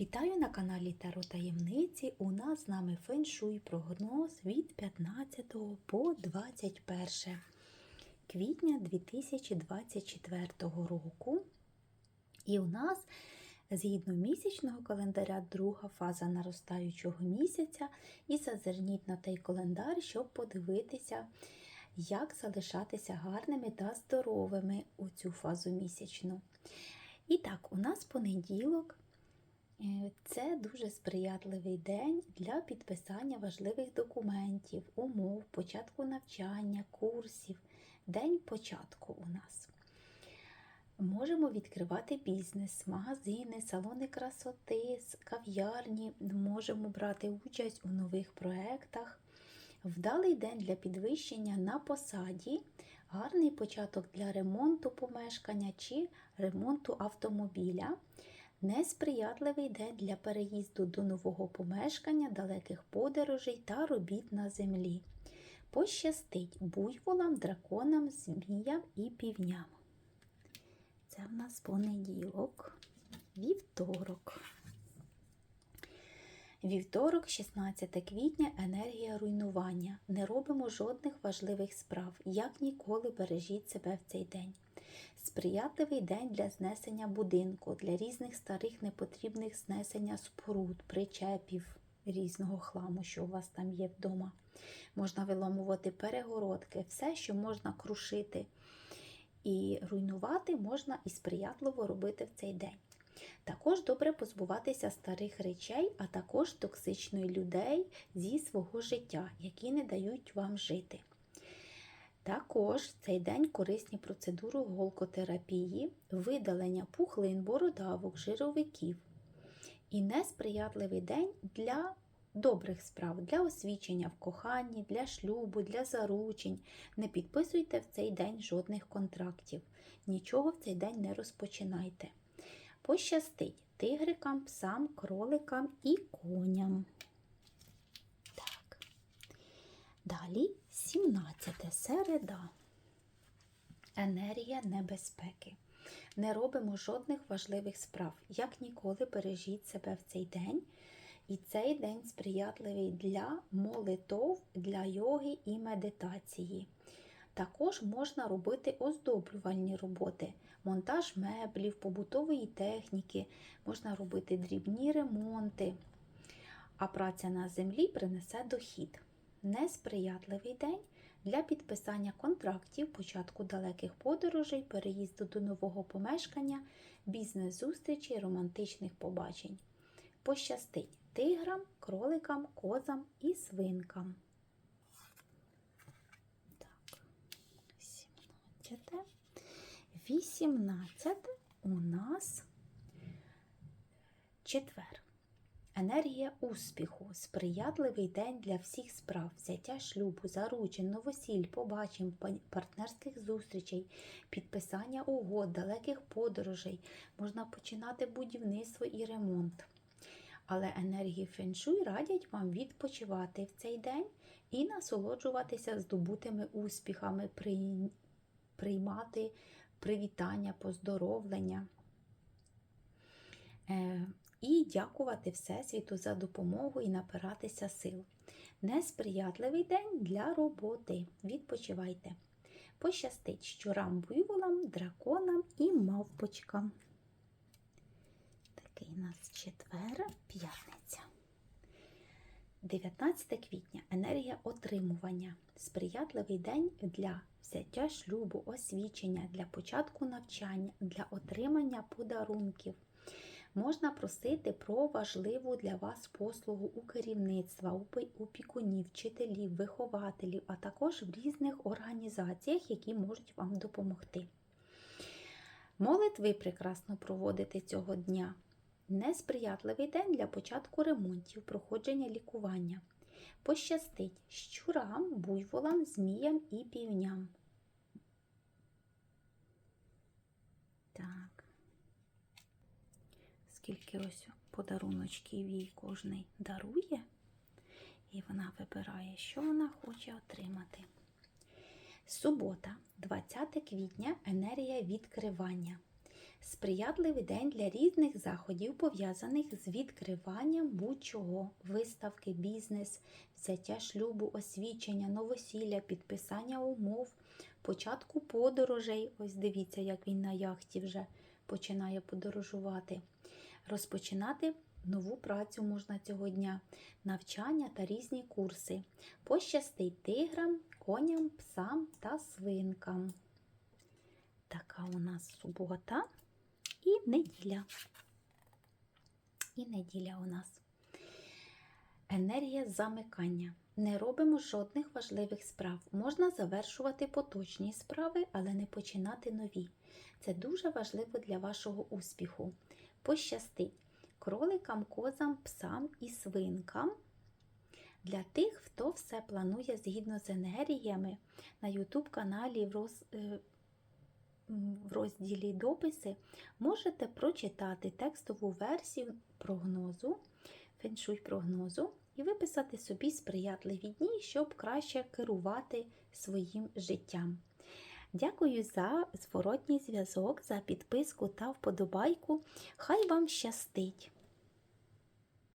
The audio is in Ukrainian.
Вітаю на каналі Таро Таємниці. У нас з нами феншуй прогноз від 15 по 21 квітня 2024 року. І у нас, згідно місячного календаря, друга фаза наростаючого місяця. І зазирніть на той календар, щоб подивитися, як залишатися гарними та здоровими у цю фазу місячну. І так, у нас понеділок. Це дуже сприятливий день для підписання важливих документів, умов, початку навчання, курсів. День початку у нас. Можемо відкривати бізнес, магазини, салони красоти, кав'ярні, можемо брати участь у нових проєктах. Вдалий день для підвищення на посаді, гарний початок для ремонту помешкання чи ремонту автомобіля. Несприятливий день для переїзду до нового помешкання, далеких подорожей та робіт на землі. Пощастить буйволам, драконам, зміям і півням. Це в нас понеділок, вівторок. Вівторок, 16 квітня, енергія руйнування. Не робимо жодних важливих справ. Як ніколи бережіть себе в цей день. Сприятливий день для знесення будинку, для різних старих непотрібних знесення споруд, причепів різного хламу, що у вас там є вдома. Можна виламувати перегородки, все, що можна крушити і руйнувати, можна і сприятливо робити в цей день. Також добре позбуватися старих речей, а також токсичних людей зі свого життя, які не дають вам жити. Також в цей день корисні процедури голкотерапії, видалення пухлин, бородавок, жировиків. І несприятливий день для добрих справ, для освічення в коханні, для шлюбу, для заручень. Не підписуйте в цей день жодних контрактів. Нічого в цей день не розпочинайте. Пощастить тигрикам, псам, кроликам і коням. Так. Далі 17 середа. Енергія небезпеки. Не робимо жодних важливих справ. Як ніколи бережіть себе в цей день. І цей день сприятливий для молитов, для йоги і медитації. Також можна робити оздоблювальні роботи, монтаж меблів, побутової техніки, можна робити дрібні ремонти, а праця на землі принесе дохід. Несприятливий день для підписання контрактів, початку далеких подорожей, переїзду до нового помешкання, бізнес-зустрічей, романтичних побачень. Пощастить тиграм, кроликам, козам і свинкам. Так, 17. 18 у нас четвер. Енергія успіху, сприятливий день для всіх справ, взяття шлюбу, заручин, новосіль, побачень, партнерських зустрічей, підписання угод, далеких подорожей. Можна починати будівництво і ремонт. Але енергії феншуй радять вам відпочивати в цей день і насолоджуватися здобутими успіхами, приймати привітання, поздоровлення. Дякувати Всесвіту за допомогу і напиратися сил. Несприятливий день для роботи. Відпочивайте. Пощастить щурам, буйволам, драконам і мавпочкам. Такий у нас четвер, п'ятниця. 19 квітня. Енергія отримування. Сприятливий день для взяття шлюбу, освічення, для початку навчання, для отримання подарунків. Можна просити про важливу для вас послугу у керівництва, опікунів, вчителів, вихователів, а також в різних організаціях, які можуть вам допомогти. Молитви прекрасно проводити цього дня. Несприятливий день для початку ремонтів, проходження лікування. Пощастить щурам, буйволам, зміям і півням. Так. Скільки ось подаруночків їй кожний дарує, і вона вибирає, що вона хоче отримати. Субота, 20 квітня, енергія відкривання. Сприятливий день для різних заходів, пов'язаних з відкриванням будь-чого, виставки, бізнес, взяття шлюбу, освічення, новосілля, підписання умов, початку подорожей. Ось дивіться, як він на яхті вже починає подорожувати. Розпочинати нову працю можна цього дня, навчання та різні курси. Пощастить тиграм, коням, псам та свинкам. Така у нас субота і неділя. І неділя у нас. Енергія замикання. Не робимо жодних важливих справ. Можна завершувати поточні справи, але не починати нові. Це дуже важливо для вашого успіху. Пощастить кроликам, козам, псам і свинкам. Для тих, хто все планує згідно з енергіями на YouTube каналі в, роз, е, в розділі дописи можете прочитати текстову версію прогнозу, феншуй прогнозу і виписати собі сприятливі дні, щоб краще керувати своїм життям. Дякую за зворотній зв'язок, за підписку та вподобайку. Хай вам щастить!